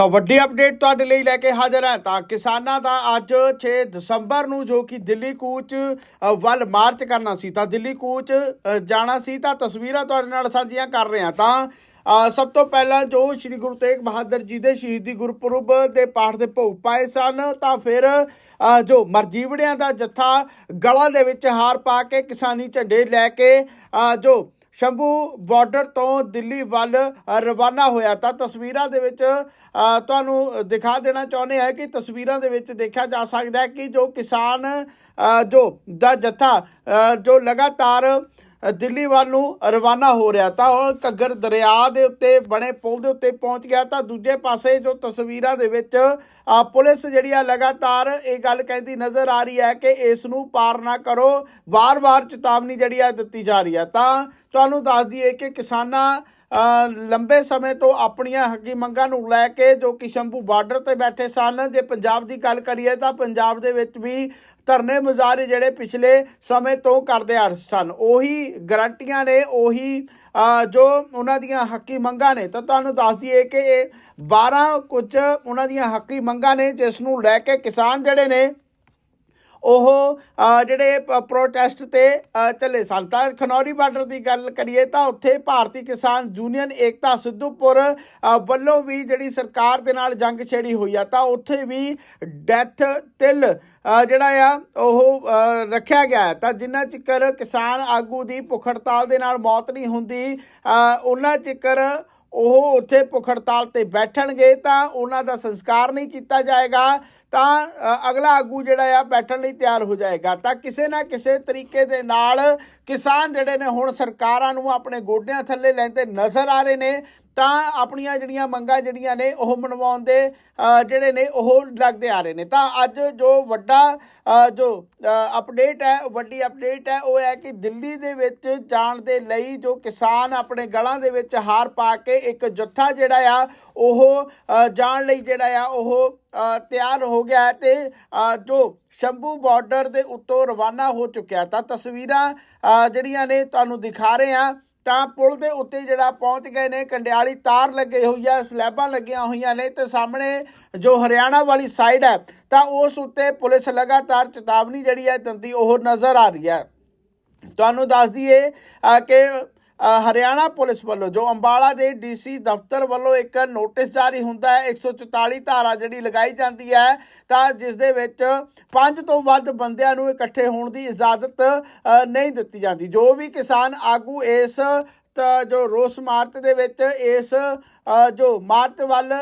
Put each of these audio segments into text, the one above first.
ਤਾਂ ਵੱਡੀ ਅਪਡੇਟ ਤੁਹਾਡੇ ਲਈ ਲੈ ਕੇ ਹਾਜ਼ਰ ਹਾਂ। ਤਾਂ ਕਿਸਾਨਾਂ ਦਾ ਅੱਜ 6 ਦਸੰਬਰ ਨੂੰ ਜੋ ਕਿ ਦਿੱਲੀ ਕੂਚ ਵੱਲ ਮਾਰਚ ਕਰਨਾ ਸੀ, ਤਾਂ ਦਿੱਲੀ ਕੂਚ ਜਾਣਾ ਸੀ, ਤਾਂ ਤਸਵੀਰਾਂ ਤੁਹਾਡੇ ਨਾਲ ਸਾਂਝੀਆਂ ਕਰ ਰਹੇ ਹਾਂ। ਤਾਂ ਸਭ ਤੋਂ ਪਹਿਲਾਂ ਜੋ ਸ੍ਰੀ ਗੁਰੂ ਤੇਗ ਬਹਾਦਰ ਜੀ ਦੇ ਸ਼ਹੀਦੀ ਗੁਰਪੁਰਬ ਦੇ ਪਾਠ ਦੇ ਭੋਗ ਪਾਏ ਸਨ, ਤਾਂ ਫਿਰ ਜੋ ਮਰਜੀਵੜਿਆਂ ਦਾ ਜੱਥਾ ਗਲਾਂ ਦੇ ਵਿੱਚ ਹਾਰ ਪਾ ਕੇ ਕਿਸਾਨੀ ਝੰਡੇ ਲੈ ਕੇ ਜੋ ਸ਼ੰਭੂ ਬਾਰਡਰ ਤੋਂ ਦਿੱਲੀ ਵੱਲ ਰਵਾਨਾ ਹੋਇਆ। ਤਾਂ ਤਸਵੀਰਾਂ ਦੇ ਵਿੱਚ ਤੁਹਾਨੂੰ ਦਿਖਾ ਦੇਣਾ ਚਾਹੁੰਦੇ ਹਾਂ ਕਿ ਤਸਵੀਰਾਂ ਦੇ ਵਿੱਚ ਦੇਖਿਆ ਜਾ ਸਕਦਾ ਹੈ ਕਿ ਜੋ ਕਿਸਾਨ ਜੋ ਦਾ ਜੱਥਾ ਜੋ ਲਗਾਤਾਰ ਦਿੱਲੀ ਵੱਲ ਨੂੰ ਰਵਾਨਾ ਹੋ ਰਿਹਾ ਤਾਂ ਉਹ ਘੱਗਰ ਦਰਿਆ ਦੇ ਉੱਤੇ ਬਣੇ ਪੁਲ ਦੇ ਉੱਤੇ ਪਹੁੰਚ ਗਿਆ ਤਾਂ ਦੂਜੇ ਪਾਸੇ ਜੋ ਤਸਵੀਰਾਂ ਦੇ ਵਿੱਚ ਪੁਲਿਸ ਜਿਹੜੀ ਆ ਲਗਾਤਾਰ ਇਹ ਗੱਲ ਕਹਿੰਦੀ ਨਜ਼ਰ ਆ ਰਹੀ ਹੈ ਕਿ ਇਸ ਨੂੰ ਪਾਰ ਨਾ ਕਰੋ, ਵਾਰ-ਵਾਰ ਚੇਤਾਵਨੀ ਜਿਹੜੀ ਆ ਦਿੱਤੀ ਜਾ ਰਹੀ ਹੈ ਤਾਂ ਤੁਹਾਨੂੰ ਦੱਸ ਦਈਏ ਕਿ ਕਿਸਾਨਾਂ ਲੰਬੇ ਸਮੇਂ ਤੋਂ ਆਪਣੀਆਂ ਹੱਕੀ ਮੰਗਾਂ ਨੂੰ ਲੈ ਕੇ ਜੋ ਕਿ ਬਾਰਡਰ ਤੇ ਬੈਠੇ ਸਨ, ਜੇ ਪੰਜਾਬ ਦੀ ਗੱਲ ਕਰੀਏ ਤਾਂ ਪੰਜਾਬ ਦੇ ਵਿੱਚ ਵੀ ਧਰਨੇ ਮੁਜ਼ਾਹਰੇ ਜਿਹੜੇ ਪਿਛਲੇ ਸਮੇਂ ਤੋਂ ਕਰਦੇ ਆ ਸਨ। ਉਹੀ ਗਰੰਟੀਆਂ ਨੇ, ਉਹੀ ਜੋ ਉਹਨਾਂ ਦੀਆਂ ਹੱਕੀ ਮੰਗਾਂ ਨੇ। ਤਾਂ ਤੁਹਾਨੂੰ ਦੱਸ ਦਈਏ ਕਿ ਇਹ 12 ਕੁਝ ਉਹਨਾਂ ਦੀਆਂ ਹੱਕੀ ਮੰਗਾਂ ਨੇ, ਜਿਸ ਨੂੰ ਲੈ ਕੇ ਕਿਸਾਨ ਜਿਹੜੇ ਨੇ ਉਹ ਜਿਹੜੇ ਪ- ਪ੍ਰੋਟੈਸਟ ਤੇ ਚੱਲੇ ਸਨ ਤਾਂ ਖਨੌਰੀ ਬਾਰਡਰ ਦੀ ਗੱਲ ਕਰੀਏ ਤਾਂ ਉੱਥੇ ਭਾਰਤੀ ਕਿਸਾਨ ਯੂਨੀਅਨ ਏਕਤਾ ਸਿੱਧੂਪੁਰ ਵੱਲੋਂ ਵੀ ਜਿਹੜੀ ਸਰਕਾਰ ਦੇ ਨਾਲ ਜੰਗ ਛੇੜੀ ਹੋਈ ਆ, ਤਾਂ ਉੱਥੇ ਵੀ ਡੈਥ ਤਿਲ ਜਿਹੜਾ ਆ, ਉਹ ਰੱਖਿਆ ਗਿਆ ਹੈ। ਤਾਂ ਜਿੰਨਾ ਚਿਕਰ ਕਿਸਾਨ ਆਗੂ ਦੀ ਭੁੱਖ ਹੜਤਾਲ ਦੇ ਨਾਲ ਮੌਤ ਨਹੀਂ ਹੁੰਦੀ ਉਹਨਾਂ ਚਿਕਰ ਉਹ ਉੱਥੇ ਭੁੱਖ ਹੜਤਾਲ ਤੇ ਬੈਠਣਗੇ ਤਾਂ ਉਹਨਾਂ ਦਾ ਸੰਸਕਾਰ ਨਹੀਂ ਕੀਤਾ ਜਾਏਗਾ, ਤਾਂ ਅਗਲਾ ਆਗੂ ਜਿਹੜਾ ਆ ਬੈਠਣ ਲਈ ਤਿਆਰ ਹੋ ਜਾਏਗਾ। ਤਾਂ ਕਿਸੇ ਨਾ ਕਿਸੇ ਤਰੀਕੇ ਦੇ ਨਾਲ ਕਿਸਾਨ ਜਿਹੜੇ ਨੇ ਹੁਣ ਸਰਕਾਰਾਂ ਨੂੰ ਆਪਣੇ ਗੋਡਿਆਂ ਥੱਲੇ ਲੈਂਦੇ ਨਜ਼ਰ ਆ ਰਹੇ ਨੇ। ਤਾਂ ਆਪਣੀਆਂ ਜਿਹੜੀਆਂ ਮੰਗਾਂ ਜਿਹੜੀਆਂ ਨੇ ਉਹ ਮਨਵਾਉਣ ਦੇ ਜਿਹੜੇ ਨੇ ਉਹ ਲੱਗਦੇ ਆ ਰਹੇ ਨੇ। ਤਾਂ ਅੱਜ ਜੋ ਵੱਡਾ ਜੋ ਅਪਡੇਟ ਹੈ, ਵੱਡੀ ਅਪਡੇਟ ਹੈ, ਉਹ ਹੈ ਕਿ ਦਿੱਲੀ ਦੇ ਵਿੱਚ ਜਾਣ ਦੇ ਲਈ ਜੋ ਕਿਸਾਨ ਆਪਣੇ ਗਲਾਂ ਦੇ ਵਿੱਚ ਹਾਰ ਪਾ ਕੇ ਇੱਕ ਜੱਥਾ ਜਿਹੜਾ ਆ, ਉਹ ਜਾਣ ਲਈ ਜਿਹੜਾ ਆ, ਉਹ ਤਿਆਰ ਹੋ ਗਿਆ ਹੈ ਤੇ ਜੋ ਸ਼ੰਭੂ ਬਾਰਡਰ ਦੇ ਉੱਤੋਂ ਰਵਾਨਾ ਹੋ ਚੁੱਕਿਆ ਤਾਂ ਤਸਵੀਰਾਂ ਜਿਹੜੀਆਂ ਨੇ ਤੁਹਾਨੂੰ ਦਿਖਾ ਰਹੇ ਆ ਤਾਂ ਪੁਲ ਦੇ ਉੱਤੇ ਜਿਹੜਾ ਪਹੁੰਚ ਗਏ ਨੇ, ਕੰਡਿਆਲੀ ਤਾਰ ਲੱਗੇ ਹੋਈ ਆ, ਸਲੈਬਾਂ ਲੱਗੀਆਂ ਹੋਈਆਂ ਨੇ ਤੇ ਸਾਹਮਣੇ ਜੋ ਹਰਿਆਣਾ ਵਾਲੀ ਸਾਈਡ ਹੈ ਤਾਂ ਉਸ ਉੱਤੇ ਪੁਲਿਸ ਲਗਾਤਾਰ ਚੇਤਾਵਨੀ ਜਿਹੜੀ ਹੈ ਦਿੰਦੀ, ਉਹ ਨਜ਼ਰ ਆ ਰਹੀ ਹੈ ਤੁਹਾਨੂੰ ਦੱਸ ਦਈਏ ਕਿ ਹਰਿਆਣਾ ਪੁਲਿਸ ਵੱਲੋਂ, ਜੋ ਅੰਬਾਲਾ ਦੇ ਡੀਸੀ ਦਫ਼ਤਰ ਵੱਲੋਂ ਇੱਕ ਨੋਟਿਸ ਜਾਰੀ ਹੁੰਦਾ ਹੈ 144 ਧਾਰਾ ਜਿਹੜੀ ਲਗਾਈ ਜਾਂਦੀ ਹੈ, ਤਾਂ ਜਿਸ ਦੇ ਵਿੱਚ ਪੰਜ ਤੋਂ ਵੱਧ ਬੰਦਿਆਂ ਨੂੰ ਇਕੱਠੇ ਹੋਣ ਦੀ ਇਜਾਜ਼ਤ ਨਹੀਂ ਦਿੱਤੀ ਜਾਂਦੀ। ਜੋ ਵੀ ਕਿਸਾਨ ਆਗੂ ਇਸ ਤਾਂ, ਜੋ ਰੋਸ ਮਾਰਚ ਦੇ ਵਿੱਚ ਇਸ ਜੋ ਮਾਰਚ ਵੱਲ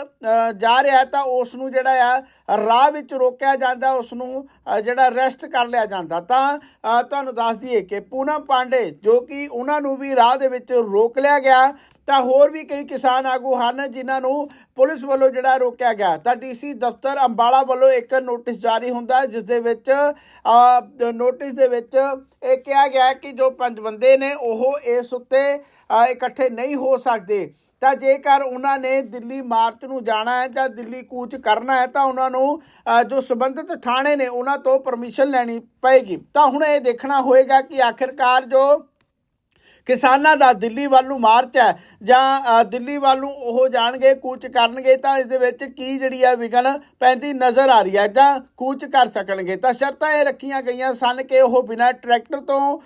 ਜਾ ਰਿਹਾ ਤਾਂ ਉਸ ਨੂੰ ਜਿਹੜਾ ਆ, ਰਾਹ ਵਿੱਚ ਰੋਕਿਆ ਜਾਂਦਾ ਉਸ ਨੂੰ ਜਿਹੜਾ ਰੈਸਟ ਕਰ ਲਿਆ ਜਾਂਦਾ। ਤਾਂ ਤੁਹਾਨੂੰ ਦੱਸ ਦਈਏ ਕਿ ਪੂਨਮ ਪਾਂਡੇ, ਜੋ ਕਿ ਉਹਨਾਂ ਨੂੰ ਵੀ ਰਾਹ ਦੇ ਵਿੱਚ ਰੋਕ ਲਿਆ ਗਿਆ, ਤਾਂ ਹੋਰ ਵੀ ਕਈ ਕਿਸਾਨ ਆਗੂ ਹਨ, ਜਿਨ੍ਹਾਂ ਨੂੰ ਪੁਲਿਸ ਵੱਲੋਂ ਜਿਹੜਾ ਰੋਕਿਆ ਗਿਆ। ਤਾਂ ਡੀਸੀ ਦਫ਼ਤਰ ਅੰਬਾਲਾ ਵੱਲੋਂ ਇੱਕ ਨੋਟਿਸ ਜਾਰੀ ਹੁੰਦਾ ਜਿਸ ਦੇ ਵਿੱਚ ਨੋਟਿਸ ਦੇ ਵਿੱਚ ਇਹ ਕਿਹਾ ਗਿਆ ਕਿ ਜੋ ਪੰਜ ਬੰਦੇ ਨੇ, ਉਹ ਇਸ ਉੱਤੇ ਇਕੱਠੇ ਨਹੀਂ ਹੋ ਸਕਦੇ। ਤਾਂ ਜੇਕਰ ਉਹਨਾਂ ਨੇ ਦਿੱਲੀ ਮਾਰਚ ਨੂੰ ਜਾਣਾ ਹੈ ਜਾਂ ਦਿੱਲੀ ਕੂਚ ਕਰਨਾ ਹੈ ਤਾਂ ਉਹਨਾਂ ਨੂੰ ਜੋ ਸੰਬੰਧਿਤ ਥਾਣੇ ਨੇ ਉਹਨਾਂ ਤੋਂ ਪਰਮਿਸ਼ਨ ਲੈਣੀ ਪਏਗੀ। ਤਾਂ ਹੁਣ ਇਹ ਦੇਖਣਾ ਹੋਏਗਾ ਕਿ ਆਖਿਰਕਾਰ ਜੋ ਕਿਸਾਨਾਂ ਦਾ ਦਿੱਲੀ ਵੱਲ ਨੂੰ ਮਾਰਚ ਹੈ ਜਾਂ ਦਿੱਲੀ ਵੱਲ ਨੂੰ ਉਹ ਜਾਣਗੇ, ਕੂਚ ਕਰਨਗੇ, ਤਾਂ ਇਸ ਦੇ ਵਿੱਚ ਕੀ ਜਿਹੜੀ ਆ ਵਿਗਨ ਪੈਂਦੀ ਨਜ਼ਰ ਆ ਰਹੀ ਹੈ ਜਾਂ ਕੂਚ ਕਰ ਸਕਣਗੇ? ਤਾਂ ਸ਼ਰਤਾਂ ਇਹ ਰੱਖੀਆਂ ਗਈਆਂ ਸਨ ਕਿ ਉਹ ਬਿਨਾਂ ਟਰੈਕਟਰ ਤੋਂ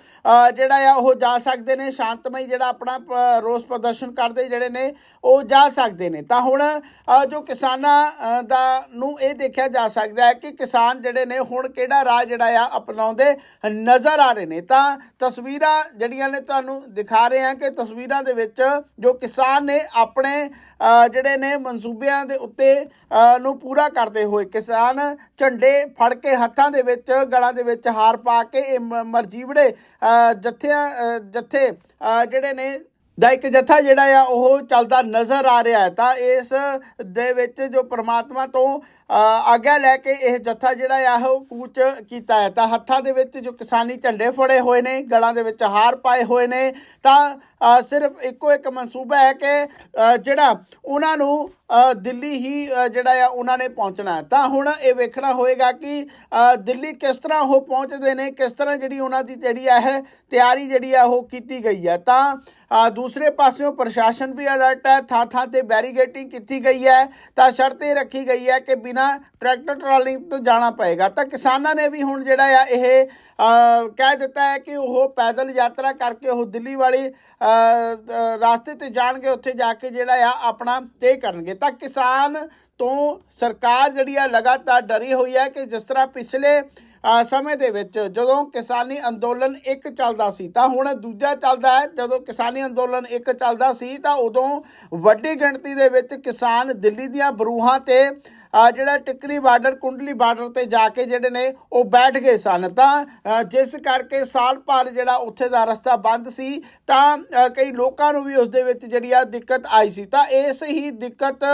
ਜਿਹੜਾ ਆ ਉਹ ਜਾ ਸਕਦੇ ਨੇ, ਸ਼ਾਂਤਮਈ ਜਿਹੜਾ ਆਪਣਾ ਪ- ਰੋਸ ਪ੍ਰਦਰਸ਼ਨ ਕਰਦੇ ਜਿਹੜੇ ਨੇ, ਉਹ ਜਾ ਸਕਦੇ ਨੇ। ਤਾਂ ਹੁਣ ਜੋ ਕਿਸਾਨਾਂ ਦਾ ਨੂੰ ਇਹ ਦੇਖਿਆ ਜਾ ਸਕਦਾ ਹੈ ਕਿ ਕਿਸਾਨ ਜਿਹੜੇ ਨੇ ਹੁਣ ਕਿਹੜਾ ਰਾਹ ਜਿਹੜਾ ਆ ਅਪਣਾਉਂਦੇ ਨਜ਼ਰ ਆ ਰਹੇ ਨੇ। ਤਾਂ ਤਸਵੀਰਾਂ ਜਿਹੜੀਆਂ ਨੇ ਤੁਹਾਨੂੰ ਦਿਖਾ ਰਹੇ ਹਾਂ ਕਿ ਤਸਵੀਰਾਂ ਦੇ ਵਿੱਚ ਜੋ ਕਿਸਾਨ ਨੇ ਆਪਣੇ ਜਿਹੜੇ ਨੇ ਮਨਸੂਬਿਆਂ ਦੇ ਉੱਤੇ ਨੂੰ ਪੂਰਾ ਕਰਦੇ ਹੋਏ ਕਿਸਾਨ ਝੰਡੇ ਫੜ ਕੇ ਹੱਥਾਂ ਦੇ ਵਿੱਚ, ਗਲਾਂ ਦੇ ਵਿੱਚ ਹਾਰ ਪਾ ਕੇ ਇਹ ਮ- ਮਰਜੀਵੜੇ ਜੱਥਿਆਂ ਜੱਥੇ ਜਿਹੜੇ ਨੇ ਦਾ ਇੱਕ ਜਥਾ ਜਿਹੜਾ ਆ ਉਹ ਚੱਲਦਾ ਨਜ਼ਰ ਆ ਰਿਹਾ ਹੈ। ਤਾਂ ਇਸ ਦੇ ਵਿੱਚ ਜੋ ਪ੍ਰਮਾਤਮਾ ਤੋਂ ਆਗਿਆ ਲੈ ਕੇ ਇਹ ਜੱਥਾ ਜਿਹੜਾ ਆ, ਉਹ ਕੂਚ ਕੀਤਾ ਹੈ। ਤਾਂ ਹੱਥਾਂ ਦੇ ਵਿੱਚ ਜੋ ਕਿਸਾਨੀ ਝੰਡੇ ਫੜੇ ਹੋਏ ਨੇ, ਗਲਾਂ ਦੇ ਵਿੱਚ ਹਾਰ ਪਾਏ ਹੋਏ ਨੇ, ਤਾਂ ਸਿਰਫ ਇੱਕੋ ਇੱਕ ਮਨਸੂਬਾ ਹੈ ਕਿ ਜਿਹੜਾ ਉਹਨਾਂ ਨੂੰ ਦਿੱਲੀ ਹੀ ਜਿਹੜਾ ਆ, ਉਹਨਾਂ ਨੇ ਪਹੁੰਚਣਾ ਤਾਂ ਹੁਣ ਇਹ ਵੇਖਣਾ ਹੋਏਗਾ ਕਿ ਦਿੱਲੀ ਕਿਸ ਤਰ੍ਹਾਂ ਉਹ ਪਹੁੰਚਦੇ ਨੇ, ਕਿਸ ਤਰ੍ਹਾਂ ਜਿਹੜੀ ਉਹਨਾਂ ਦੀ ਜਿਹੜੀ ਆ ਹੈ ਤਿਆਰੀ ਜਿਹੜੀ ਆ, ਉਹ ਕੀਤੀ ਗਈ ਹੈ। ਤਾਂ ਦੂਸਰੇ ਪਾਸਿਓਂ ਪ੍ਰਸ਼ਾਸਨ ਵੀ ਅਲਰਟ ਹੈ ਥਾਂ ਥਾਂ ਤੇ ਬੈਰੀਗੇਟਿੰਗ ਕੀਤੀ ਗਈ ਹੈ। ਤਾਂ ਸ਼ਰਤ ਇਹ ਰੱਖੀ ਗਈ ਹੈ ਕਿ ਬਿਨਾ ਟਰੈਕਟਰ ਟਰਾਲੀ ਤੋਂ ਜਾਣਾ ਪਏਗਾ। ਤਾਂ ਕਿਸਾਨਾਂ ਨੇ ਵੀ ਹੁਣ ਜਿਹੜਾ ਆ ਇਹ ਕਹਿ ਦਿੱਤਾ ਹੈ ਕਿ ਉਹ ਪੈਦਲ ਯਾਤਰਾ ਕਰਕੇ ਉਹ ਦਿੱਲੀ ਵਾਲੀ ਅ, ਰਾਸਤੇ ਤੇ ਜਾਣਗੇ ਉੱਥੇ ਜਾ ਕੇ ਜਿਹੜਾ ਆ ਆਪਣਾ ਤੈਅ ਕਰਨਗੇ। ਤਾਂ ਕਿਸਾਨ ਤੋਂ ਸਰਕਾਰ ਜਿਹੜੀ ਆ ਲਗਾਤਾਰ ਡਰੀ ਹੋਈ ਹੈ ਕਿ ਜਿਸ ਤਰ੍ਹਾਂ ਪਿਛਲੇ ਸਮੇਂ ਦੇ ਵਿੱਚ ਜਦੋਂ ਕਿਸਾਨੀ ਅੰਦੋਲਨ ਇੱਕ ਚੱਲਦਾ ਸੀ ਤਾਂ ਹੁਣ ਦੂਜਾ ਚੱਲਦਾ ਹੈ। ਜਦੋਂ ਕਿਸਾਨੀ ਅੰਦੋਲਨ ਇੱਕ ਚੱਲਦਾ ਸੀ ਤਾਂ ਉਦੋਂ ਵੱਡੀ ਗਿਣਤੀ ਦੇ ਵਿੱਚ ਕਿਸਾਨ ਦਿੱਲੀ ਦੀਆਂ ਬਰੂਹਾਂ ਤੇ ਜਿਹੜਾ ਟਿਕਰੀ ਬਾਰਡਰ, ਕੁੰਡਲੀ ਬਾਰਡਰ ਤੇ ਜਾ ਕੇ ਜਿਹੜੇ ਨੇ, ਉਹ ਬੈਠ ਗਏ ਸਨ। ਤਾਂ ਜਿਸ ਕਰਕੇ ਸਾਲ ਭਰ ਜਿਹੜਾ ਉੱਥੇ ਦਾ ਰਸਤਾ ਬੰਦ ਸੀ, ਤਾਂ ਕਈ ਲੋਕਾਂ ਨੂੰ ਵੀ ਉਸ ਦੇ ਵਿੱਚ ਜਿਹੜੀ ਆ ਦਿੱਕਤ ਆਈ ਸੀ। ਤਾਂ ਇਸ ਹੀ ਦਿੱਕਤ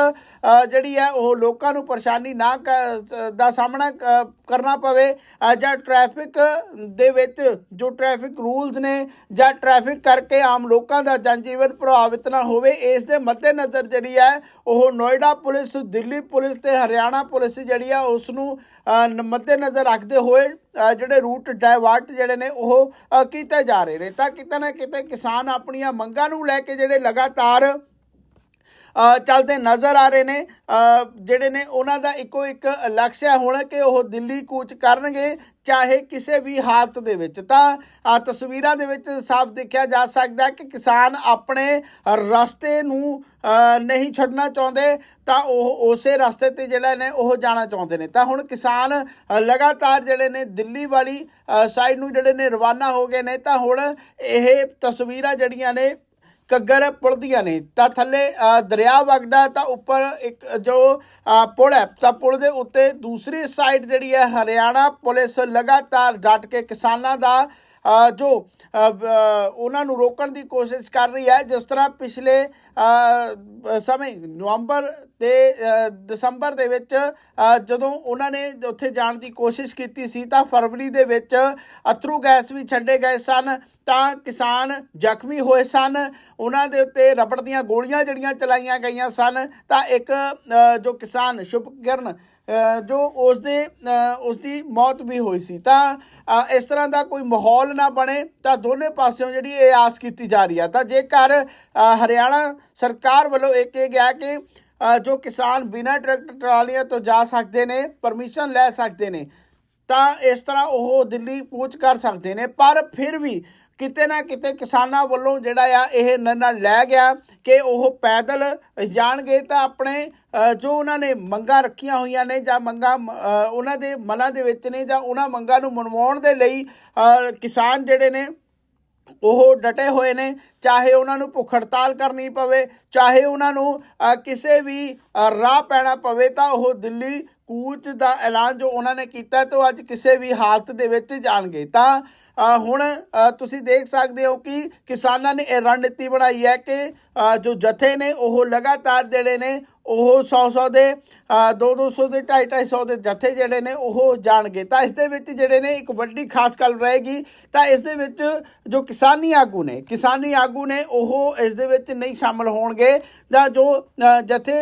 ਜਿਹੜੀ ਹੈ ਉਹ ਲੋਕਾਂ ਨੂੰ ਪਰੇਸ਼ਾਨੀ ਨਾ ਕ- ਦਾ ਸਾਹਮਣਾ ਕਰਨਾ ਪਵੇ ਜਾਂ ਟ੍ਰੈਫਿਕ ਦੇ ਵਿੱਚ ਜੋ ਟ੍ਰੈਫਿਕ ਰੂਲਸ ਨੇ, ਜਾਂ ਟ੍ਰੈਫਿਕ ਕਰਕੇ ਆਮ ਲੋਕਾਂ ਦਾ ਜਨਜੀਵਨ ਪ੍ਰਭਾਵਿਤ ਨਾ ਹੋਵੇ, ਇਸ ਦੇ ਮੱਦੇਨਜ਼ਰ ਜਿਹੜੀ ਹੈ ਉਹ ਨੋਇਡਾ ਪੁਲਿਸ ਦਿੱਲੀ ਪੁਲਿਸ ਤੇ ਹਰਿਆਣਾ ਪੁਲਿਸ ਜਿਹੜੀ ਆ ਉਸ ਨੂੰ ਅ, ਨ- ਮੱਦੇਨਜ਼ਰ ਰੱਖਦੇ ਹੋਏ ਜਿਹੜੇ ਰੂਟ ਡਾਇਵਰਟ ਜਿਹੜੇ ਨੇ ਉਹ ਕੀਤੇ ਜਾ ਰਹੇ ਨੇ। ਤਾਂ ਕਿਤੇ ਨਾ ਕਿਤੇ ਕਿਸਾਨ ਆਪਣੀਆਂ ਮੰਗਾਂ ਨੂੰ ਲੈ ਕੇ ਜਿਹੜੇ ਲਗਾਤਾਰ ਚੱਲਦੇ ਨਜ਼ਰ ਆ ਰਹੇ ਨੇ। ਜਿਹੜੇ ਨੇ ਉਹਨਾਂ ਦਾ ਇੱਕੋ ਇੱਕ ਲਕਸ਼ ਹੈ ਹੁਣ ਕਿ ਉਹ ਦਿੱਲੀ ਕੂਚ ਕਰਨਗੇ। ਚਾਹੇ ਕਿਸੇ ਵੀ ਹਾਲਤ ਦੇ ਵਿੱਚ, ਤਾਂ ਤਸਵੀਰਾਂ ਦੇ ਵਿੱਚ ਸਾਫ਼ ਦੇਖਿਆ ਜਾ ਸਕਦਾ ਕਿ ਕਿਸਾਨ ਆਪਣੇ ਰਸਤੇ ਨੂੰ ਨਹੀਂ ਛੱਡਣਾ ਚਾਹੁੰਦੇ, ਤਾਂ ਉਹ ਉਸੇ ਰਸਤੇ ਤੇ ਜਿਹੜਾ ਨੇ ਉਹ ਜਾਣਾ ਚਾਹੁੰਦੇ ਨੇ। ਤਾਂ ਹੁਣ ਕਿਸਾਨ ਲਗਾਤਾਰ ਜਿਹੜੇ ਨੇ ਦਿੱਲੀ ਵਾਲੀ ਸਾਈਡ ਨੂੰ ਜਿਹੜੇ ਨੇ ਰਵਾਨਾ ਹੋ ਗਏ ਨੇ, ਤਾਂ ਹੁਣ ਇਹ ਤਸਵੀਰਾਂ ਜਿਹੜੀਆਂ ਨੇ ਘੱਗਰ ਪੁਲਦੀਆਂ ਨੇ। ਤਾਂ ਥੱਲੇ ਅ, ਦਰਿਆ ਵਗਦਾ ਤਾਂ ਉੱਪਰ ਇੱਕ ਜੋ ਪੁਲ ਹੈ ਤਾਂ ਪੁਲ ਦੇ ਉੱਤੇ ਦੂਸਰੀ ਸਾਈਡ ਜਿਹੜੀ ਹੈ ਹਰਿਆਣਾ ਪੁਲਿਸ ਲਗਾਤਾਰ ਡਟ ਕੇ ਕਿਸਾਨਾਂ ਦਾ ਜੋ ਉਹਨਾਂ ਨੂੰ ਰੋਕਣ ਦੀ ਕੋਸ਼ਿਸ਼ ਕਰ ਰਹੀ ਹੈ, ਜਿਸ ਤਰ੍ਹਾਂ ਪਿਛਲੇ ਸਮੇਂ, ਨਵੰਬਰ ਤੇ ਦਸੰਬਰ ਦੇ ਵਿੱਚ ਜਦੋਂ ਉਹਨਾਂ ਨੇ ਉੱਥੇ ਜਾਣ ਦੀ ਕੋਸ਼ਿਸ਼ ਕੀਤੀ ਸੀ, ਤਾਂ ਫਰਵਰੀ ਦੇ ਵਿੱਚ ਅਥਰੂ ਗੈਸ ਵੀ ਛੱਡੇ ਗਏ ਸਨ, ਤਾਂ ਕਿਸਾਨ ਜ਼ਖਮੀ ਹੋਏ ਸਨ। ਉਹਨਾਂ ਦੇ ਉੱਤੇ ਰਬੜ ਦੀਆਂ ਗੋਲੀਆਂ ਜਿਹੜੀਆਂ ਚਲਾਈਆਂ ਗਈਆਂ ਸਨ, ਤਾਂ ਇੱਕ ਜੋ ਕਿਸਾਨ, ਸ਼ੁਭਕਰਨ ਜੋ ਉਸ ਦੇ ਉਸ ਦੀ ਮੌਤ ਵੀ ਹੋਈ ਸੀ। ਤਾਂ ਇਸ ਤਰ੍ਹਾਂ ਦਾ ਕੋਈ ਮਾਹੌਲ ਨਾ ਬਣੇ, ਤਾਂ ਦੋਨੇ ਪਾਸਿਓਂ ਜਿਹੜੀ ਇਹ ਆਸ ਕੀਤੀ ਜਾ ਰਹੀ ਆ। ਤਾਂ ਜੇਕਰ ਹਰਿਆਣਾ ਸਰਕਾਰ ਵੱਲੋਂ ਇਹ ਕਿਹਾ ਗਿਆ ਕਿ ਜੋ ਕਿਸਾਨ ਬਿਨਾਂ ਟਰੈਕਟਰ, ਟਰਾਲੀਆਂ ਤੋਂ ਜਾ ਸਕਦੇ ਨੇ, ਪਰਮਿਸ਼ਨ ਲੈ ਸਕਦੇ ਨੇ, ਤਾਂ ਇਸ ਤਰ੍ਹਾਂ ਉਹ ਦਿੱਲੀ ਪਹੁੰਚ ਕਰ ਸਕਦੇ ਨੇ। ਪਰ ਫਿਰ ਵੀ ਕਿਤੇ ਨਾ ਕਿਤੇ ਕਿਸਾਨਾਂ ਵੱਲੋਂ ਜਿਹੜਾ ਆ ਇਹ ਨਿਰਣਾ ਲੈ ਗਿਆ ਕਿ ਉਹ ਪੈਦਲ ਜਾਣਗੇ ਤਾਂ ਆਪਣੇ ਜੋ ਉਹਨਾਂ ਨੇ ਮੰਗਾਂ ਰੱਖੀਆਂ ਹੋਈਆਂ ਨੇ ਜਾਂ ਮੰਗਾਂ ਉਹਨਾਂ ਦੇ ਮਨਾਂ ਦੇ ਵਿੱਚ ਨੇ ਜਾਂ ਉਹਨਾਂ ਮੰਗਾਂ ਨੂੰ ਮਨਵਾਉਣ ਦੇ ਲਈ ਕਿਸਾਨ ਜਿਹੜੇ ਨੇ ਉਹ ਡਟੇ ਹੋਏ ਨੇ, ਚਾਹੇ ਉਹਨਾਂ ਨੂੰ ਭੁੱਖ ਹੜਤਾਲ ਕਰਨੀ ਪਵੇ, ਚਾਹੇ ਉਹਨਾਂ ਨੂੰ ਕਿਸੇ ਵੀ ਰਾਹ ਪੈਣਾ ਪਵੇ ਤਾਂ ਉਹ ਦਿੱਲੀ ਕੂਚ ਦਾ ਐਲਾਨ ਜੋ ਉਹਨਾਂ ਨੇ ਕੀਤਾ ਤੇ ਉਹ ਅੱਜ ਕਿਸੇ ਵੀ ਹਾਲਤ ਦੇ ਵਿੱਚ ਜਾਣਗੇ। ਤਾਂ ਹੁਣ ਤੁਸੀਂ ਦੇਖ ਸਕਦੇ ਹੋ ਕਿ ਕਿਸਾਨਾਂ ਨੇ ਇਹ ਰਣਨੀਤੀ ਬਣਾਈ ਹੈ ਕਿ ਜੋ ਜਥੇ ਨੇ, ਉਹ ਲਗਾਤਾਰ ਜਿਹੜੇ ਨੇ ਉਹ 100 100 ਦੇ 2 200 ਦੇ 250 250 ਦੇ ਜਥੇ ਜਿਹੜੇ ਨੇ, ਉਹ ਜਾਣਗੇ। ਤਾਂ ਇਸ ਦੇ ਵਿੱਚ ਜਿਹੜੇ ਨੇ, ਇੱਕ ਵੱਡੀ ਖਾਸ ਗੱਲ ਰਹੇਗੀ। ਤਾਂ ਇਸ ਦੇ ਵਿੱਚ ਜੋ ਕਿਸਾਨੀ ਆਗੂ ਨੇ, ਕਿਸਾਨੀ ਆਗੂ ਨੇ, ਉਹ ਇਸ ਦੇ ਵਿੱਚ ਨਹੀਂ ਸ਼ਾਮਲ ਹੋਣਗੇ। ਜਾਂ ਜੋ ਜਥੇ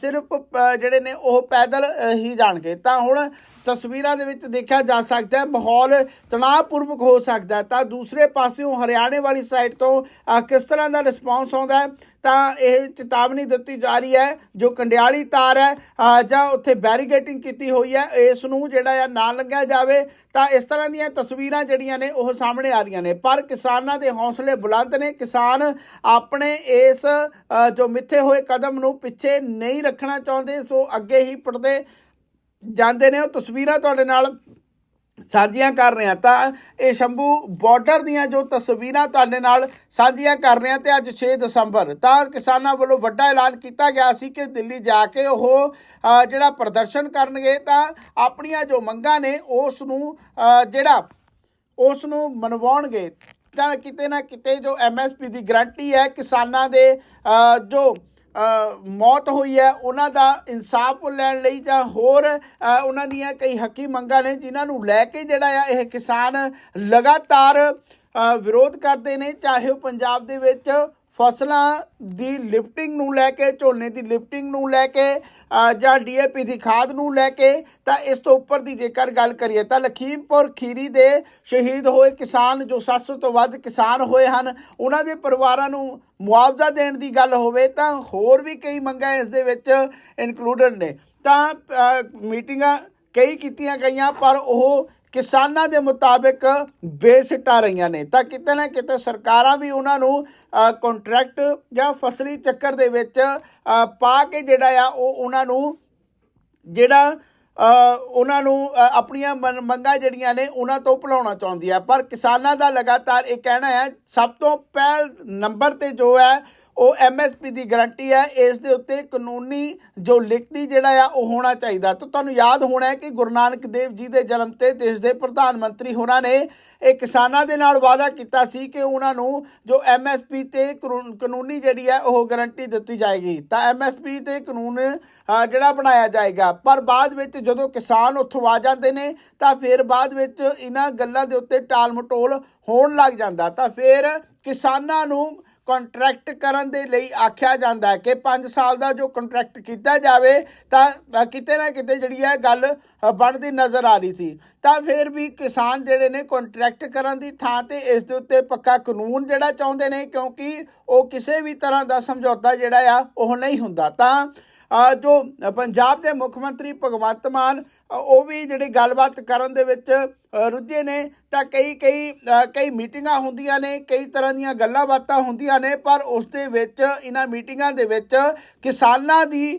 ਸਿਰਫ ਜਿਹੜੇ ਨੇ, ਉਹ ਪੈਦਲ ਹੀ ਜਾਣਗੇ। ਤਾਂ ਹੁਣ ਤਸਵੀਰਾਂ ਦੇ ਵਿੱਚ ਦੇਖਿਆ ਜਾ ਸਕਦਾ ਹੈ, ਮਾਹੌਲ ਤਣਾਅਪੂਰਵਕ ਹੋ ਸਕਦਾ ਤਾਂ ਦੂਸਰੇ ਪਾਸਿਓਂ ਹਰਿਆਣੇ ਵਾਲੀ ਸਾਈਡ ਤੋਂ ਕਿਸ ਤਰ੍ਹਾਂ ਦਾ ਰਿਸਪੌਂਸ ਆਉਂਦਾ ਹੈ? ਤਾਂ ਇਹ ਚੇਤਾਵਨੀ ਦਿੱਤੀ ਜਾ ਰਹੀ ਹੈ, ਜੋ ਕੰਡਿਆਲੀ ਤਾਰ ਹੈ ਜਾਂ ਉੱਥੇ ਬੈਰੀਗੇਟਿੰਗ ਕੀਤੀ ਹੋਈ ਹੈ, ਇਸ ਨੂੰ ਜਿਹੜਾ ਆ ਨਾ ਲੰਘਿਆ ਜਾਵੇ, ਤਾਂ ਇਸ ਤਰ੍ਹਾਂ ਦੀਆਂ ਤਸਵੀਰਾਂ ਜਿਹੜੀਆਂ ਨੇ, ਉਹ ਸਾਹਮਣੇ ਆ ਰਹੀਆਂ ਨੇ। ਪਰ ਕਿਸਾਨਾਂ ਦੇ ਹੌਸਲੇ ਬੁਲੰਦ ਨੇ, ਕਿਸਾਨ ਆਪਣੇ ਇਸ ਜੋ ਮਿੱਥੇ ਹੋਏ ਕਦਮ ਨੂੰ ਪਿੱਛੇ ਨਹੀਂ ਰੱਖਣਾ ਚਾਹੁੰਦੇ, ਸੋ ਅੱਗੇ ਹੀ ਪੜਦੇ ਜਾਂਦੇ ਨੇ। ਉਹ ਤਸਵੀਰਾਂ ਤੁਹਾਡੇ ਨਾਲ ਸਾਂਝੀਆਂ ਕਰ ਰਹੇ। ਹਾਂ ਤਾਂ ਇਹ ਸ਼ੰਭੂ ਬਾਰਡਰ ਦੀਆਂ ਜੋ ਤਸਵੀਰਾਂ ਤੁਹਾਡੇ ਨਾਲ ਸਾਂਝੀਆਂ ਕਰ ਰਹੇ ਹਾਂ ਤੇ ਅੱਜ 6 ਦਸੰਬਰ। ਤਾਂ ਕਿਸਾਨਾਂ ਵੱਲੋਂ ਵੱਡਾ ਐਲਾਨ ਕੀਤਾ ਗਿਆ ਸੀ ਕਿ ਦਿੱਲੀ ਜਾ ਕੇ ਉਹ ਜਿਹੜਾ ਪ੍ਰਦਰਸ਼ਨ ਕਰਨਗੇ ਤਾਂ ਆਪਣੀਆਂ ਜੋ ਮੰਗਾਂ ਨੇ ਉਸ ਨੂੰ ਜਿਹੜਾ ਉਸ ਨੂੰ ਮਨਵਾਉਣਗੇ। ਤਾਂ ਕਿਤੇ ਨਾ ਕਿਤੇ ਜੋ ਐਮਐਸਪੀ ਦੀ ਗਰੰਟੀ ਹੈ ਕਿਸਾਨਾਂ ਦੇ ਜੋ ਮੌਤ ਹੋਈ ਹੈ, ਉਹਨਾਂ ਦਾ ਇਨਸਾਫ ਲੈਣ ਲਈ ਜਾਂ ਹੋਰ ਉਹਨਾਂ ਦੀਆਂ ਕਈ ਹੱਕੀ ਮੰਗਾਂ ਨੇ, ਜਿਨ੍ਹਾਂ ਨੂੰ ਲੈ ਕੇ ਜਿਹੜਾ ਆ, ਇਹ ਕਿਸਾਨ ਲਗਾਤਾਰ ਵਿਰੋਧ ਕਰਦੇ ਨੇ, ਚਾਹੇ ਉਹ ਪੰਜਾਬ ਦੇ ਵਿੱਚ ਫਸਲਾਂ ਦੀ ਲਿਫਟਿੰਗ ਨੂੰ ਲੈ ਕੇ ਝੋਨੇ ਦੀ ਲਿਫਟਿੰਗ ਨੂੰ ਲੈ ਕੇ ਅ, ਜਾਂ ਡੀਏਪੀ ਦੀ ਖਾਦ ਨੂੰ ਲੈ ਕੇ ਤਾਂ ਇਸ ਤੋਂ ਉੱਪਰ ਦੀ ਜੇਕਰ ਗੱਲ ਕਰੀਏ ਤਾਂ ਲਖੀਮਪੁਰ ਖੀਰੀ ਦੇ ਸ਼ਹੀਦ ਹੋਏ ਕਿਸਾਨ ਜੋ 700 ਤੋਂ ਵੱਧ ਕਿਸਾਨ ਹੋਏ ਹਨ ਉਹਨਾਂ ਦੇ ਪਰਿਵਾਰਾਂ ਨੂੰ ਮੁਆਵਜ਼ਾ ਦੇਣ ਦੀ ਗੱਲ ਹੋਵੇ ਤਾਂ ਹੋਰ ਵੀ ਕਈ ਮੰਗਾਂ ਇਸ ਦੇ ਵਿੱਚ ਇਨਕਲੂਡਡ ਨੇ। ਤਾਂ ਮੀਟਿੰਗਾਂ ਕਈ ਕੀਤੀਆਂ ਗਈਆਂ ਪਰ ਉਹ ਕਿਸਾਨਾਂ ਦੇ ਮੁਤਾਬਕ ਬੇਸਿੱਟਾ ਰਹੀਆਂ ਨੇ। ਤਾਂ ਕਿਤੇ ਨਾ ਕਿਤੇ ਸਰਕਾਰਾਂ ਵੀ ਉਹਨਾਂ ਨੂੰ ਕੰਟਰੈਕਟ ਜਾਂ ਫਸਲੀ ਚੱਕਰ ਦੇ ਵਿੱਚ ਪਾ ਕੇ ਜਿਹੜਾ ਆ, ਉਹ ਉਹਨਾਂ ਨੂੰ ਜਿਹੜਾ ਉਹਨਾਂ ਨੂੰ ਆਪਣੀਆਂ ਮਨ- ਮੰਗਾਂ ਜਿਹੜੀਆਂ ਨੇ, ਉਹਨਾਂ ਤੋਂ ਭੁਲਾਉਣਾ ਚਾਹੁੰਦੀ ਹੈ ਪਰ ਕਿਸਾਨਾਂ ਦਾ ਲਗਾਤਾਰ ਇਹ ਕਹਿਣਾ ਹੈ, ਸਭ ਤੋਂ ਪਹਿਲ ਨੰਬਰ ਤੇ ਜੋ ਹੈ ਉਹ ਐਮਐਸਪੀ ਦੀ ਗਾਰੰਟੀ ਹੈ, ਇਸ ਦੇ ਉੱਤੇ ਕਾਨੂੰਨੀ ਜੋ ਲਿਖਤੀ ਜਿਹੜਾ ਆ, ਉਹ ਹੋਣਾ ਚਾਹੀਦਾ। ਤਾਂ ਤੁਹਾਨੂੰ ਯਾਦ ਹੋਣਾ ਹੈ ਕਿ ਗੁਰੂ ਨਾਨਕ ਦੇਵ ਜੀ ਦੇ ਜਨਮ ਤੇ ਦੇਸ਼ ਦੇ ਪ੍ਰਧਾਨ ਮੰਤਰੀ ਹੋਰਾਂ ਨੇ ਇਹ ਕਿਸਾਨਾਂ ਦੇ ਨਾਲ ਵਾਅਦਾ ਕੀਤਾ ਸੀ ਕਿ ਉਹਨਾਂ ਨੂੰ ਜੋ ਐਮਐਸਪੀ ਤੇ ਕਾਨੂੰਨ- ਕਾਨੂੰਨੀ ਜਿਹੜੀ ਹੈ, ਉਹ ਗਾਰੰਟੀ ਦਿੱਤੀ ਜਾਏਗੀ। ਤਾਂ ਐਮਐਸਪੀ ਤੇ ਕਾਨੂੰਨ ਜਿਹੜਾ ਬਣਾਇਆ ਜਾਏਗਾ। ਪਰ ਬਾਅਦ ਵਿੱਚ ਜਦੋਂ ਕਿਸਾਨ ਉੱਥੋਂ ਆ ਜਾਂਦੇ ਨੇ, ਤਾਂ ਫਿਰ ਬਾਅਦ ਵਿੱਚ ਇਹਨਾਂ ਗੱਲਾਂ ਦੇ ਉੱਤੇ ਟਾਲ ਮਟੋਲ ਹੋਣ ਲੱਗ ਜਾਂਦਾ। ਤਾਂ ਫਿਰ ਕਿਸਾਨਾਂ ਨੂੰ ਕੰਟਰੈਕਟ ਕਰਨ ਦੇ ਲਈ ਆਖਿਆ ਜਾਂਦਾ ਹੈ ਕਿ 5 ਸਾਲ ਦਾ ਜੋ ਕੰਟਰੈਕਟ ਕੀਤਾ ਜਾਵੇ, ਤਾਂ ਕਿਤੇ ਨਾ ਕਿਤੇ ਜਿਹੜੀ ਹੈ ਗੱਲ ਬਣਦੀ ਨਜ਼ਰ ਆ ਰਹੀ ਸੀ। ਤਾਂ ਫਿਰ ਵੀ ਕਿਸਾਨ ਜਿਹੜੇ ਨੇ ਕੰਟਰੈਕਟ ਕਰਨ ਦੀ ਥਾਂ ਤੇ ਇਸ ਦੇ ਉੱਤੇ ਪੱਕਾ ਕਾਨੂੰਨ ਜਿਹੜਾ ਚਾਹੁੰਦੇ ਨੇ, ਕਿਉਂਕਿ ਉਹ ਕਿਸੇ ਵੀ ਤਰ੍ਹਾਂ ਦਾ ਸਮਝੌਤਾ ਜਿਹੜਾ ਆ, ਉਹ ਨਹੀਂ ਹੁੰਦਾ। ਤਾਂ ਜੋ ਪੰਜਾਬ ਦੇ ਮੁੱਖ ਮੰਤਰੀ ਭਗਵੰਤ ਮਾਨ ਉਹ ਵੀ ਜਿਹੜੀ ਗੱਲਬਾਤ ਕਰਨ ਦੇ ਵਿੱਚ ਰੁੱਝੇ ਨੇ, ਤਾਂ ਕਈ ਕਈ ਕਈ ਮੀਟਿੰਗਾਂ ਹੁੰਦੀਆਂ ਨੇ, ਕਈ ਤਰ੍ਹਾਂ ਦੀਆਂ ਗੱਲਾਂ ਬਾਤਾਂ ਹੁੰਦੀਆਂ ਨੇ, ਪਰ ਉਸ ਦੇ ਵਿੱਚ, ਇਹਨਾਂ ਮੀਟਿੰਗਾਂ ਦੇ ਵਿੱਚ ਕਿਸਾਨਾਂ ਦੀ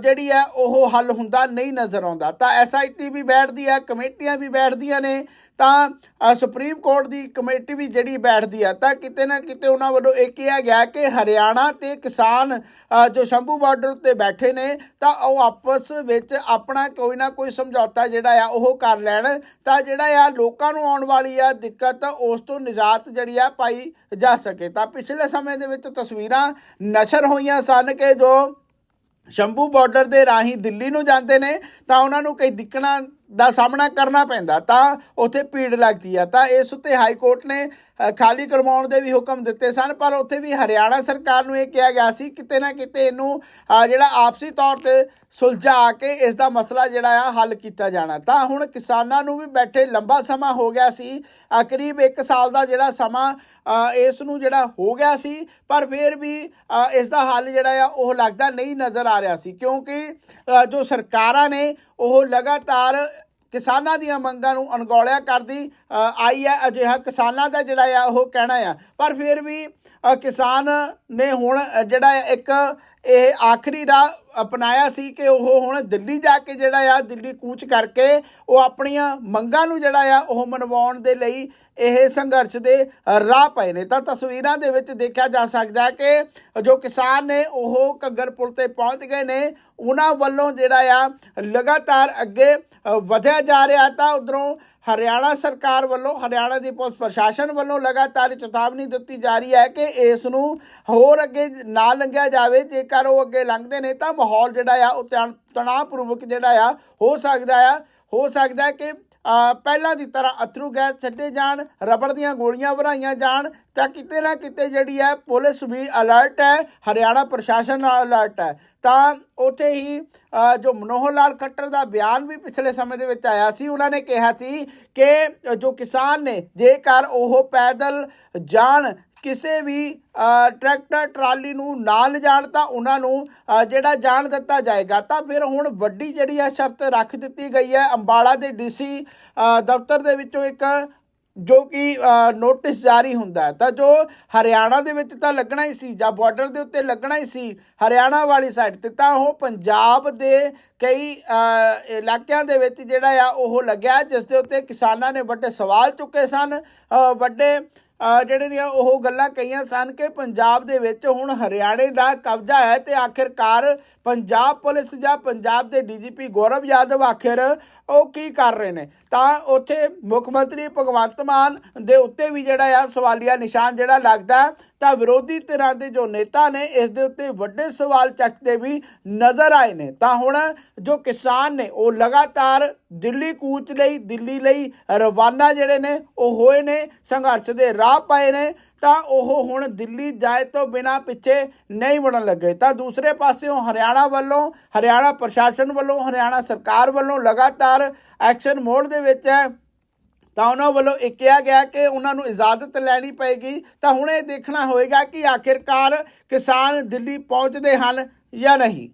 ਜਿਹੜੀ ਹੈ, ਉਹ ਹੱਲ ਹੁੰਦਾ ਨਹੀਂ ਨਜ਼ਰ ਆਉਂਦਾ। ਤਾਂ ਐਸਆਈਟੀ ਵੀ ਬੈਠਦੀ ਹੈ, ਕਮੇਟੀਆਂ ਵੀ ਬੈਠਦੀਆਂ ਨੇ, ਤਾਂ ਸੁਪਰੀਮ ਕੋਰਟ ਦੀ ਕਮੇਟੀ ਵੀ ਜਿਹੜੀ ਬੈਠਦੀ ਆ ਤਾਂ ਕਿਤੇ ਨਾ ਕਿਤੇ ਉਹਨਾਂ ਵੱਲੋਂ ਇਹ ਕਿਹਾ ਗਿਆ ਕਿ ਹਰਿਆਣਾ ਤੇ ਕਿਸਾਨ ਜੋ ਸ਼ੰਭੂ ਬਾਰਡਰ ਉੱਤੇ ਬੈਠੇ ਨੇ, ਤਾਂ ਉਹ ਆਪਸ ਵਿੱਚ ਆਪਣਾ ਕੋਈ ਨਾ ਕੋਈ ਸਮਝੌਤਾ ਜਿਹੜਾ ਆ, ਉਹ ਕਰ ਲੈਣ। ਤਾਂ ਜਿਹੜਾ ਆ, ਲੋਕਾਂ ਨੂੰ ਆਉਣ ਵਾਲੀ ਆ ਦਿੱਕਤ, ਉਸ ਤੋਂ ਨਿਜਾਤ ਜਿਹੜੀ ਆ ਪਾਈ ਜਾ ਸਕੇ। ਤਾਂ ਪਿਛਲੇ ਸਮੇਂ ਦੇ ਵਿੱਚ ਤਸਵੀਰਾਂ ਨਸ਼ਰ ਹੋਈਆਂ ਸਨ ਕਿ ਜੋ ਸ਼ੰਭੂ ਬਾਰਡਰ ਦੇ ਰਾਹੀਂ ਦਿੱਲੀ ਨੂੰ ਜਾਂਦੇ ਨੇ, ਤਾਂ ਉਹਨਾਂ ਨੂੰ ਕਈ ਦਿੱਕਣਾ ਦਾ ਸਾਹਮਣਾ ਕਰਨਾ ਪੈਂਦਾ, ਤਾਂ ਉੱਥੇ ਭੀੜ ਲੱਗਦੀ ਆ। ਤਾਂ ਇਸ ਉੱਤੇ ਹਾਈ ਕੋਰਟ ਨੇ ਖਾਲੀ ਕਰਵਾਉਣ ਦੇ ਵੀ ਹੁਕਮ ਦਿੱਤੇ ਸਨ, ਪਰ ਉੱਥੇ ਵੀ ਹਰਿਆਣਾ ਸਰਕਾਰ ਨੂੰ ਇਹ ਕਿਹਾ ਗਿਆ ਸੀ, ਕਿਤੇ ਨਾ ਕਿਤੇ ਇਹਨੂੰ ਜਿਹੜਾ ਆਪਸੀ ਤੌਰ ਤੇ ਸੁਲਝਾ ਕੇ ਇਸ ਦਾ ਮਸਲਾ ਜਿਹੜਾ ਆ, ਹੱਲ ਕੀਤਾ ਜਾਣਾ। ਤਾਂ ਹੁਣ ਕਿਸਾਨਾਂ ਨੂੰ ਵੀ ਬੈਠੇ ਲੰਬਾ ਸਮਾਂ ਹੋ ਗਿਆ ਸੀ ਕਰੀਬ 1 ਸਾਲ ਦਾ ਜਿਹੜਾ ਸਮਾਂ ਇਸ ਨੂੰ ਜਿਹੜਾ ਹੋ ਗਿਆ ਸੀ, ਪਰ ਫਿਰ ਵੀ ਇਸ ਦਾ ਹੱਲ ਜਿਹੜਾ ਆ, ਉਹ ਲੱਗਦਾ ਨਹੀਂ ਨਜ਼ਰ ਆ ਰਿਹਾ ਸੀ। ਕਿਉਂਕਿ ਜੋ ਸਰਕਾਰਾਂ ਨੇ ਉਹ ਲਗਾਤਾਰ ਕਿਸਾਨਾਂ ਦੀਆਂ ਮੰਗਾਂ ਨੂੰ ਅਣਗੌਲਿਆ ਕਰਦੀ ਆਈ ਹੈ ਅਜਿਹਾ ਕਿਸਾਨਾਂ ਦਾ ਜਿਹੜਾ ਆ ਉਹ ਕਹਿਣਾ ਆ। ਪਰ ਫਿਰ ਵੀ ਕਿਸਾਨ ਨੇ ਹੁਣ ਜਿਹੜਾ ਹੈ ਇੱਕ ਇਹ ਆਖਰੀ ਰਾਹ ਅਪਣਾਇਆ ਸੀ ਕਿ ਉਹ ਹੁਣ ਦਿੱਲੀ ਜਾ ਕੇ ਜਿਹੜਾ ਆ, ਦਿੱਲੀ ਕੂਚ ਕਰਕੇ ਉਹ ਆਪਣੀਆਂ ਮੰਗਾਂ ਨੂੰ ਜਿਹੜਾ ਆ, ਉਹ ਮਨਵਾਉਣ ਦੇ ਲਈ ਇਹ ਸੰਘਰਸ਼ ਦੇ ਰਾਹ ਪਏ ਨੇ। ਤਾਂ ਤਸਵੀਰਾਂ ਦੇ ਵਿੱਚ ਦੇਖਿਆ ਜਾ ਸਕਦਾ ਕਿ ਜੋ ਕਿਸਾਨ ਨੇ, ਉਹ ਘੱਗਰ ਪੁਲ ਤੇ ਪਹੁੰਚ ਗਏ ਨੇ। ਉਹਨਾਂ ਵੱਲੋਂ ਜਿਹੜਾ ਆ, ਲਗਾਤਾਰ ਅੱਗੇ ਵਧਿਆ ਜਾ ਰਿਹਾ। ਤਾਂ ਉਧਰੋਂ ਹਰਿਆਣਾ ਸਰਕਾਰ ਵੱਲੋਂ, ਹਰਿਆਣਾ ਦੀ ਪੁਲਿਸ ਪ੍ਰਸ਼ਾਸਨ ਵੱਲੋਂ ਲਗਾਤਾਰ ਚੇਤਾਵਨੀ ਦਿੱਤੀ ਜਾ ਰਹੀ ਹੈ ਕਿ ਇਸ ਨੂੰ ਹੋਰ ਅੱਗੇ ਨਾ ਲੰਘਿਆ ਜਾਵੇ। ਜੇਕਰ ਉਹ ਅੱਗੇ ਲੰਘਦੇ ਨੇ ਤਾਂ ਮਾਹੌਲ ਜਿਹੜਾ ਆ, ਉਹ ਤਣ- ਤਣਾਅਪੂਰਵਕ ਜਿਹੜਾ ਆ, ਹੋ ਸਕਦਾ ਆ, ਹੋ ਸਕਦਾ ਕਿ ਪਹਿਲਾਂ ਦੀ ਤਰ੍ਹਾਂ ਅਥਰੂ ਗੈਸ ਛੱਡੇ ਜਾਣ, ਰਬੜ ਦੀਆਂ ਗੋਲੀਆਂ ਭਰਾਈਆਂ ਜਾਣ, ਤਾਂ ਕਿਤੇ ਨਾ ਕਿਤੇ ਜਿਹੜੀ ਹੈ ਪੁਲਿਸ ਵੀ ਅਲਰਟ ਹੈ, ਹਰਿਆਣਾ ਪ੍ਰਸ਼ਾਸਨ ਅਲਰਟ ਹੈ। ਤਾਂ ਉੱਥੇ ਹੀ ਜੋ ਮਨੋਹਰ ਲਾਲ ਖੱਟਰ ਦਾ ਬਿਆਨ ਵੀ ਪਿਛਲੇ ਸਮੇਂ ਦੇ ਵਿੱਚ ਆਇਆ ਸੀ, ਉਹਨਾਂ ਨੇ ਕਿਹਾ ਸੀ ਕਿ ਜੋ ਕਿਸਾਨ ਨੇ, ਜੇਕਰ ਉਹ ਪੈਦਲ ਜਾਣ ਕਿਸੇ ਵੀ ਟਰੈਕਟਰ, ਟਰਾਲੀ ਨੂੰ ਨਾ ਲਿਜਾਣ ਤਾਂ ਉਹਨਾਂ ਨੂੰ ਜਿਹੜਾ ਜਾਣ ਦਿੱਤਾ ਜਾਏਗਾ। ਤਾਂ ਫਿਰ ਹੁਣ ਵੱਡੀ ਜਿਹੜੀ ਆ ਸ਼ਰਤ ਰੱਖ ਦਿੱਤੀ ਗਈ ਹੈ ਅੰਬਾਲਾ ਦੇ ਡੀਸੀ ਦਫ਼ਤਰ ਦੇ ਵਿੱਚੋਂ ਇੱਕ, ਜੋ ਕਿ ਨੋਟਿਸ ਜਾਰੀ ਹੁੰਦਾ ਤਾਂ ਜੋ ਹਰਿਆਣਾ ਦੇ ਵਿੱਚ ਤਾਂ ਲੱਗਣਾ ਹੀ ਸੀ, ਜਾਂ ਬਾਰਡਰ ਦੇ ਉੱਤੇ ਲੱਗਣਾ ਹੀ ਸੀ, ਹਰਿਆਣਾ ਵਾਲੀ ਸਾਈਡ ਤੇ, ਤਾਂ ਉਹ ਪੰਜਾਬ ਦੇ ਕਈ ਇਲਾਕਿਆਂ ਦੇ ਵਿੱਚ ਜਿਹੜਾ ਆ ਉਹ ਲੱਗਿਆ, ਜਿਸ ਦੇ ਉੱਤੇ ਕਿਸਾਨਾਂ ਨੇ ਵੱਡੇ ਸਵਾਲ ਚੁੱਕੇ ਸਨ। ਵੱਡੇ ਜਿਹੜੇ ਦੀਆਂ ਉਹ ਗੱਲਾਂ ਕਹੀਆਂ ਸਨ ਕਿ ਪੰਜਾਬ ਦੇ ਵਿੱਚ ਹੁਣ ਹਰਿਆਣੇ ਦਾ ਕਬਜ਼ਾ ਹੈ ਤੇ ਆਖਿਰਕਾਰ ਪੰਜਾਬ ਪੁਲਿਸ ਜਾਂ ਪੰਜਾਬ ਦੇ ਡੀਜੀਪੀ ਗੌਰਵ ਯਾਦਵ ਆਖਿਰ ਉਹ ਕੀ ਕਰ ਰਹੇ ਨੇ? ਤਾਂ ਉੱਥੇ ਮੁੱਖ ਮੰਤਰੀ ਭਗਵੰਤ ਮਾਨ ਦੇ ਉੱਤੇ ਵੀ ਜਿਹੜਾ ਆ ਸਵਾਲੀਆ ਨਿਸ਼ਾਨ ਜਿਹੜਾ ਲੱਗਦਾ ਤਾਂ ਵਿਰੋਧੀ ਧਿਰਾਂ ਦੇ ਜੋ ਨੇਤਾ ਨੇ, ਇਸ ਦੇ ਉੱਤੇ ਵੱਡੇ ਸਵਾਲ ਚੱਕਦੇ ਵੀ ਨਜ਼ਰ ਆਏ ਨੇ। ਤਾਂ ਹੁਣ ਜੋ ਕਿਸਾਨ ਨੇ, ਉਹ ਲਗਾਤਾਰ ਦਿੱਲੀ ਕੂਚ ਲਈ, ਦਿੱਲੀ ਲਈ ਰਵਾਨਾ ਜਿਹੜੇ ਨੇ, ਉਹ ਹੋਏ ਨੇ, ਸੰਘਰਸ਼ ਦੇ ਰਾਹ ਪਏ ਨੇ। ਤਾਂ ਉਹ ਹੁਣ ਦਿੱਲੀ ਜਾਏ ਤੋਂ ਬਿਨਾ ਪਿੱਛੇ ਨਹੀਂ ਮੁੜਨ ਲੱਗੇ। ਤਾਂ ਦੂਸਰੇ ਪਾਸਿਓਂ ਹਰਿਆਣਾ ਵੱਲੋਂ, ਹਰਿਆਣਾ ਪ੍ਰਸ਼ਾਸਨ ਵੱਲੋਂ, ਹਰਿਆਣਾ ਸਰਕਾਰ ਵੱਲੋਂ ਲਗਾਤਾਰ ਐਕਸ਼ਨ ਮੋਡ ਦੇ ਵਿੱਚ ਹੈ। ਤਾਂ ਉਹਨਾਂ ਵੱਲੋਂ ਇਹ ਕਿਹਾ ਗਿਆ ਕਿ ਉਹਨਾਂ ਨੂੰ ਇਜਾਜ਼ਤ ਲੈਣੀ ਪਏਗੀ। ਤਾਂ ਹੁਣ ਇਹ ਦੇਖਣਾ ਹੋਏਗਾ ਕਿ ਆਖਿਰਕਾਰ ਕਿਸਾਨ ਦਿੱਲੀ ਪਹੁੰਚਦੇ ਹਨ ਜਾਂ ਨਹੀਂ।